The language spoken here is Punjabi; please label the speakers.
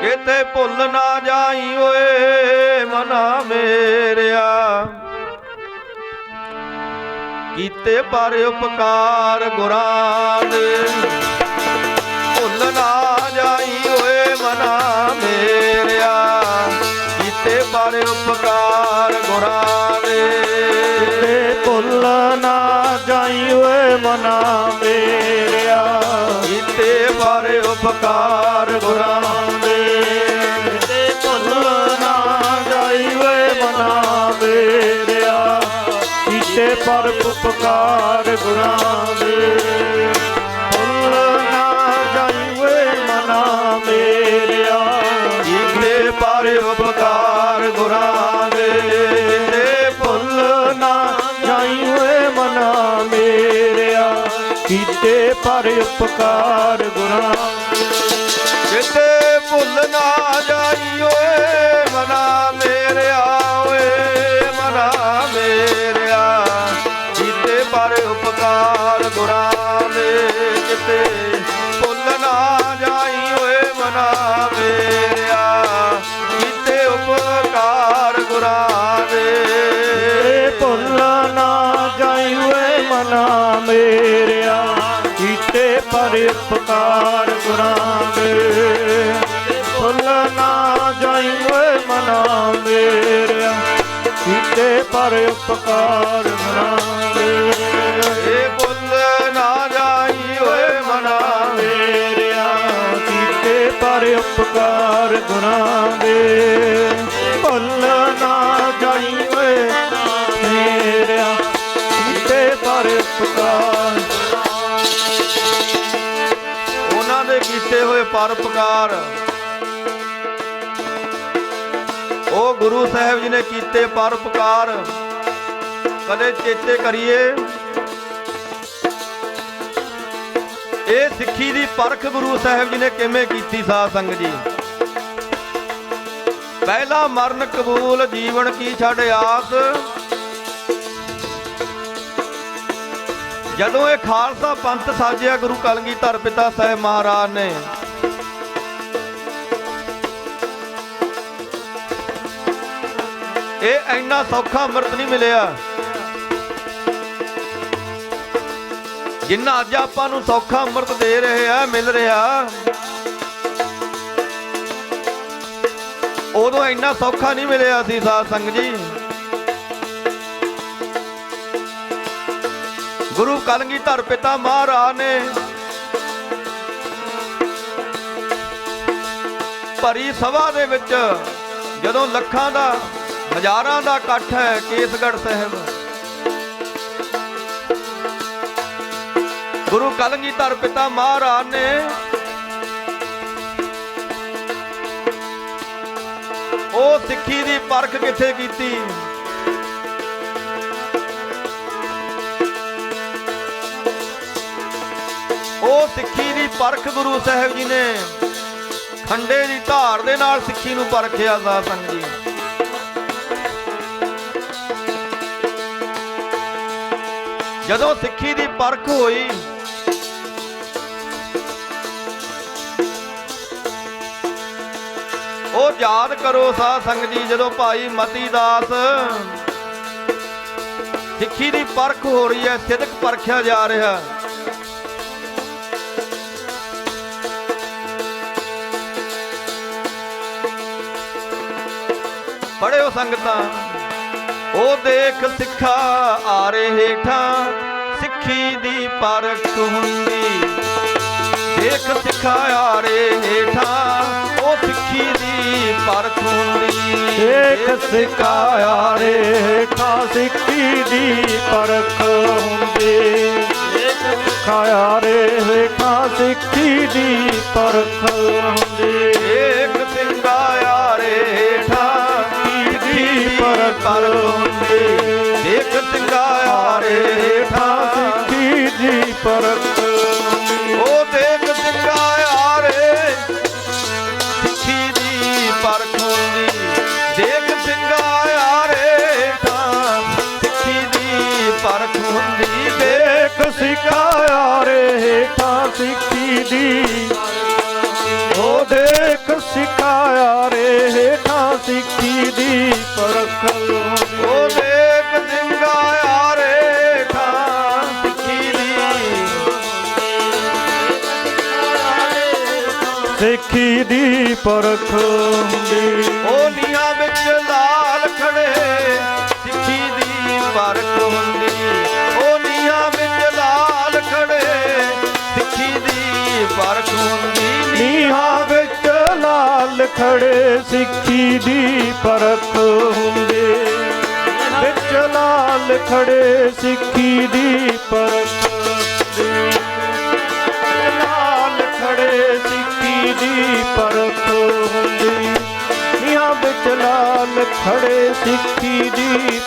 Speaker 1: ਕਿਤੇ ਭੁੱਲ ਨਾ ਜਾਈ ਓਏ, ਮਨਾ ਮੇਰਿਆ। ਕੀਤੇ ਪਰ ਉਪਕਾਰ ਗੁਰਾਂ ਦੇ ਭੁੱਲ ਨਾ ਜਾਈ ਓਏ, ਮਨਾ ਮੇਰਿਆ। ਕੀਤੇ ਪਰ ਉਪਕਾਰ ਗੁਰਾਂ ਦੇ
Speaker 2: ਭੁੱਲ ਨਾ ਜਾਈ ਓਏ, ਮਨਾ ਮੇਰਿਆ।
Speaker 1: ਕੀਤੇ ਪਰ ਉਪਕਾਰ ਗੁਰਾਂ
Speaker 2: ਉਪਕਾਰ ਗੁਰਾਂ ਦੇ ਭੁੱਲ ਨਾ ਜਾਈ ਮਨਾ ਮੇਰਿਆ।
Speaker 1: ਕੀਤੇ ਪਰ ਉਪਕਾਰ ਗੁਰਾਂ ਦੇ
Speaker 2: ਭੁੱਲ ਨਾ ਜਾਈ ਮਨਾ ਮੇਰਿਆ। ਕੀਤੇ ਪਰ ਉਪਕਾਰ ਗੁਰਾਂ
Speaker 1: ਕਿਤੇ ਭੁੱਲ ਨਾ ਜਾਈ ਭੁੱਲ ਨਾ ਜਾਈ ਓਏ ਮਨਾ ਮੇਰਿਆ। ਕੀਤੇ
Speaker 2: ਪਰ ਉਪਕਾਰ ਗੁਰਾਂ ਦੇ ਭੁੱਲ ਨਾ ਜਾਈ ਓਏ ਮਨਾ ਮੇਰਿਆ। ਕੀਤੇ ਪਰ ਉਪਕਾਰ ਗੁਰਾਂ ਦੇ
Speaker 1: ਇਹ ਭੁੱਲ ਨਾ ਜਾਈ ਓਏ ਮਨਾ
Speaker 2: ਮੇਰਿਆ। ਕੀਤੇ ਪਰ ਉਪਕਾਰ ਗੁਰਾਂ
Speaker 1: ਪਰਪਕਾਰ ਉਹ ਗੁਰੂ ਸਾਹਿਬ ਜੀ ਨੇ ਕੀਤੇ ਪਰਪਕਾਰ ਕਦੇ ਚੇਤੇ ਕਰੀਏ। ਇਹ ਸਿੱਖੀ ਦੀ ਪਰਖ ਗੁਰੂ ਸਾਹਿਬ ਜੀ ਨੇ ਕਿਵੇਂ ਕੀਤੀ ਸਾਧ ਸੰਗਤ ਜੀ? ਪਹਿਲਾ ਮਰਨ ਕਬੂਲ, ਜੀਵਨ ਕੀ ਛੱਡ ਆਸ। ਜਦੋਂ ਇਹ ਖਾਲਸਾ ਪੰਥ ਸਾਜਿਆ ਗੁਰੂ ਕਲਗੀਧਰ ਪਿਤਾ ਸਾਹਿਬ ਮਹਾਰਾਜ ਨੇ ਇਹ ਇੰਨਾ ਸੌਖਾ ਅੰਮ੍ਰਿਤ ਨਹੀਂ ਮਿਲਿਆ। ਜਿੰਨਾ ਅੱਜ ਆਪਾਂ ਨੂੰ ਸੌਖਾ ਅੰਮ੍ਰਿਤ ਦੇ ਰਹੇ ਆ, ਮਿਲ ਰਿਹਾ। ਉਦੋਂ ਇੰਨਾ ਸੌਖਾ ਨਹੀਂ ਮਿਲਿਆ ਸੀ ਸਾਧ ਸੰਗ ਜੀ। ਗੁਰੂ ਕਲਗੀਧਰ ਪਿਤਾ ਮਹਾਰਾਜ ਨੇ ਭਰੀ ਸਭਾ ਦੇ ਵਿੱਚ ਜਦੋਂ ਲੱਖਾਂ ਦਾ ਹਜ਼ਾਰਾਂ ਦਾ ਇਕੱਠ ਹੈ ਕੇਸਗੜ੍ਹ ਸਾਹਿਬ। ਗੁਰੂ ਕਲਗੀਧਰ ਪਿਤਾ ਮਹਾਰਾਜ ਨੇ ਉਹ ਸਿੱਖੀ ਦੀ ਪਰਖ ਕਿੱਥੇ ਕੀਤੀ? ਉਹ ਸਿੱਖੀ ਦੀ ਪਰਖ ਗੁਰੂ ਸਾਹਿਬ ਜੀ ਨੇ ਖੰਡੇ ਦੀ ਧਾਰ ਦੇ ਨਾਲ ਸਿੱਖੀ ਨੂੰ ਪਰਖਿਆ ਸਾਧ ਸੰਗਤ ਜੀ। ਜਦੋਂ ਸਿੱਖੀ ਦੀ ਪਰਖ ਹੋਈ, ਉਹ ਯਾਦ ਕਰੋ ਸਾਧ ਸੰਗਤ ਜੀ, ਜਦੋਂ ਭਾਈ ਮਤੀ ਦਾਸ ਸਿੱਖੀ ਦੀ ਪਰਖ ਹੋ ਰਹੀ ਹੈ, ਸਿਦਕ ਪਰਖਿਆ ਜਾ ਰਿਹਾ ਹੈ। ਪੜਿਓ ਸੰਗਤਾਂ। ਉਹ ਦੇਖ ਸਿੱਖਾ ਆਰੇ ਹੇਠਾਂ, ਸਿੱਖੀ ਦੀ ਪਰਖ ਹੁੰਦੀ। ਦੇਖ ਸਿੱਖਾ ਆਰੇ ਹੇਠਾਂ, ਉਹ ਸਿੱਖੀ ਦੀ ਪਰਖ ਹੁੰਦੀ।
Speaker 2: ਏਕ ਸਿਕਾਇਆ ਰੇ ਹੇਠਾਂ, ਸਿੱਖੀ ਦੀ ਪਰਖ ਹੁੰਦੀ। ਏਕ ਸਿਕਾਇਆ ਰੇ ਠਾ ਸਿੱਖੀ ਦੀ ਪਰਖ ਹੁੰਦੀ।
Speaker 1: ਦੀ ਪਰਖ ਦੇਖ ਸਿੰਘਾਇਆ ਰੇ ਹੇਠਾਂ
Speaker 2: ਸਿੱਖੀ ਦੀ ਪਰਖ।
Speaker 1: ਉਹ ਦੇਖ ਸਿੰਘਾਇਆ ਰੇ ਸਿੱਖੀ ਦੀ ਪਰਖ ਹੁੰਦੀ। ਦੇਖ ਸਿੰਘਾਇਆ ਰੇ ਠਾਂ ਸਿੱਖੀ ਦੀ ਪਰਖ ਹੁੰਦੀ। ਦੇਖ
Speaker 2: ਏਕ ਰੇ ਠਾ ਸਿੱਖੀ ਦੀ ਉਹ ਦੇਖ ਦੀ ਪਰਖ
Speaker 1: ਸਿੱਖੀ ਦੀ।
Speaker 2: ਸਿੱਖੀ ਦੀ ਪਰਖ ਹੁੰਦੀ
Speaker 1: ਉਹ
Speaker 2: ਨੀਹਾਂ ਵਿੱਚ ਲਾਲ ਖੜੇ ਸਿੱਖੀ ਦੀ ਪਰਖ ਹੁੰਦੇ। ਵਿੱਚ ਲਾਲ ਖੜੇ ਸਿੱਖੀ ਦੀ ਪਰਖ ਹੁੰਦੀ। ਲਾਲ ਖੜੇ ਸਿੱਖੀ ਦੀ ਪਰਖ ਹੁੰਦੀ। ਨੀਹਾਂ ਵਿੱਚ ਲਾਲ ਖੜੇ ਸਿੱਖੀ ਦੀ